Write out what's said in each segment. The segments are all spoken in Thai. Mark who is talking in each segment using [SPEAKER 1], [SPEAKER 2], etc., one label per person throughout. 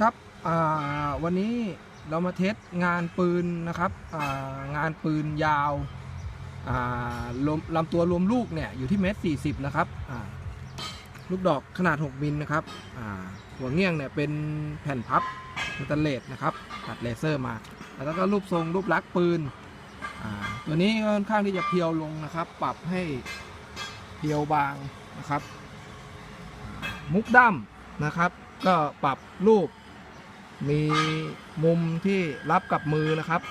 [SPEAKER 1] ครับวันนี้เรามาเทสงานปืนนะครับงานปืนยาวลำตัวรวมลูกเนี่ยอยู่ที่เมตรสี่สิบนะครับลูกดอกขนาด 6 มิลนะครับหัวเงี้ยงเนี่ยเป็นแผ่นพับสแตนเลสนะครับตัดเลเซอร์มา แล้วก็รูปทรงรูปลักษณ์ปืนตัวนี้ค่อนข้างที่จะเพียวลงนะครับ ปรับให้เพียวบางนะครับ มุกด้ำนะครับ ก็ปรับรูป มีมุมที่รับกับมือนะครับ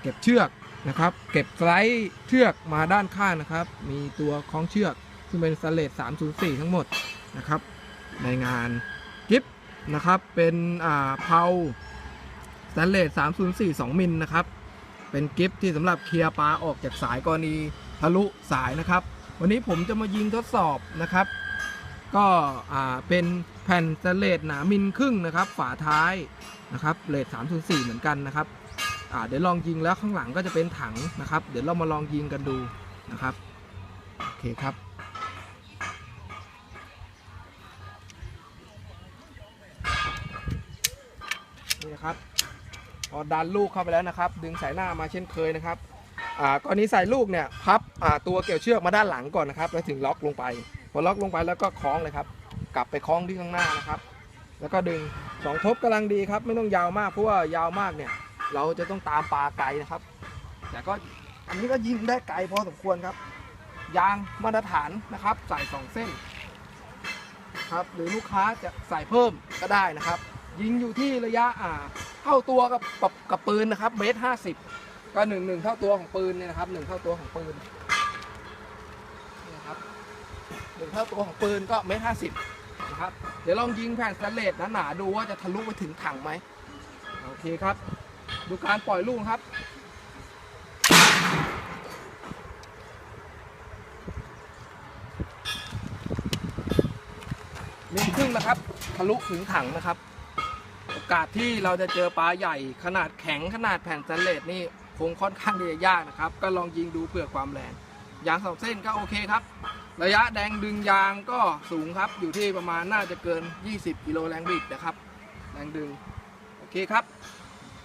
[SPEAKER 1] เก็บเชือกนะครับ เก็บไลด์เชือกมาด้านข้างนะครับ มีตัวคล้องเชือกซึ่งเป็นสเลด304 ทั้งหมดนะครับ ในงานกิฟนะครับ เป็นอ่าเพาสแตนเลส304 2มิลนะครับ เป็นกิฟที่สำหรับเคลียร์ปลาออกจากสายกรณีทะลุสายนะครับ วันนี้ผมจะมายิงทดสอบนะครับ ก็เป็นแผ่นสแตนเลสหนามิลครึ่งนะครับ ฝาท้ายนะครับเลท304 เหมือนกันนะครับเดี๋ยวลองยิงแล้วข้างหลังก็จะเป็นถังนะครับ เดี๋ยวเรามาลองยิงกันดูนะครับโอเคครับนี่นะครับพอดันลูกเข้าไปแล้วนะครับ ดึงสายหน้ามาเช่นเคยนะครับอ่ากรณีใส่ลูกเนี่ยพับอ่าตัวเกี่ยวเชือกมาด้านหลังก่อนนะครับ แล้วถึงล็อกลงไป พอล็อกลงไปแล้วก็คล้องเลยครับ กลับไปคล้องที่ข้างหน้านะครับ แล้วก็ดึงสองทบกำลังดีครับ ไม่ต้องยาวมากเพราะว่ายาวมากเนี่ย เราจะต้องตามปลาไกลนะครับ แต่ก็อันนี้ก็ยิงได้ไกลพอสมควรครับ ยางมาตรฐานนะครับ ใส่สองเส้นครับ หรือลูกค้าจะใส่เพิ่มก็ได้นะครับ ยิงอยู่ที่ระยะอ่าเท่าตัวกับกับกับปืนนะครับเมตรห้าสิบก็หนึ่งหนึ่งเท่าตัวของปืนเนี่ยนะครับหนึ่งเท่าตัวของปืน หนึ่งเท่าตัวของปืนก็เมตรห้าสิบนะครับ เดี๋ยวลองยิงแผ่นสแตนเลสหนาๆดูว่าจะทะลุไปถึงถังไหมโอเคครับ ดูการปล่อยลูกครับมิลครึ่งนะครับ ทะลุถึงถังนะครับ โอกาสที่เราจะเจอปลาใหญ่ขนาดแข็งขนาดแผ่นสแตนเลสนี่คงค่อนข้างจะยากนะครับ ก็ลองยิงดูเผื่อความแรงยางสองเส้นก็โอเคครับ ระยะแดงดึงยางก็สูงครับอยู่ที่ประมาณน่าจะเกิน 20 กิโลแรงบิดนะครับ แรงดึง โอเคครับ